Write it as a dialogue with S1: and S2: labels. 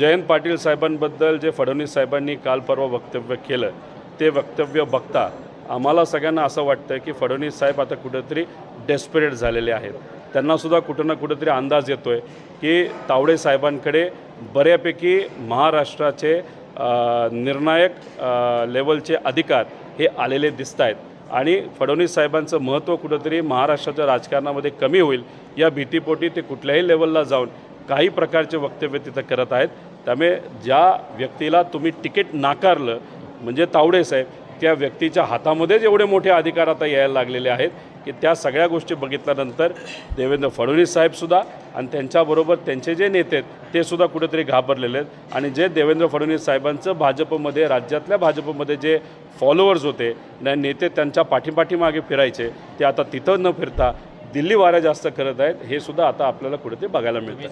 S1: जयंत पाटील साहेबांबद्दल जे फडणवीस साहेबांनी काल परवा वक्तव्य केलं ते वक्तव्य बघता आम्हाला सगळ्यांना असं वाटतं की फडणवीस साहेब आता कुठंतरी डेस्परेट झालेले आहेत. त्यांनासुद्धा कुठं ना कुठंतरी अंदाज येतो आहे की तावडे साहेबांकडे बऱ्यापैकी महाराष्ट्राचे निर्णायक लेवलचे अधिकार हे आलेले दिसत आहेत आणि फडणवीस साहेबांचं महत्त्व कुठंतरी महाराष्ट्राच्या राजकारणामध्ये कमी होईल या भीतीपोटी ते कुठल्याही लेवलला जाऊन काही प्रकारचे वक्तव्य तिथं करत आहेत. त्यामुळे ज्या व्यक्तीला तुम्ही तिकीट नाकारलं म्हणजे तावडे साहेब त्या व्यक्तीच्या हातामध्येच एवढे मोठे अधिकार आता यायला लागलेले आहेत की त्या सगळ्या गोष्टी बघितल्यानंतर देवेंद्र फडणवीस साहेबसुद्धा आणि त्यांच्याबरोबर त्यांचे जे नेते आहेत ते सुद्धा कुठेतरी घाबरलेले आहेत. आणि जे देवेंद्र फडणवीस साहेबांचं भाजपमध्ये राज्यातल्या भाजपमध्ये जे फॉलोअर्स होते न नेते त्यांच्या पाठीपाठीमागे फिरायचे ते आता तिथं न फिरता दिल्ली वाऱ्या जास्त करत आहेत. हे सुद्धा आता आपल्याला कुठेतरी बघायला मिळतं.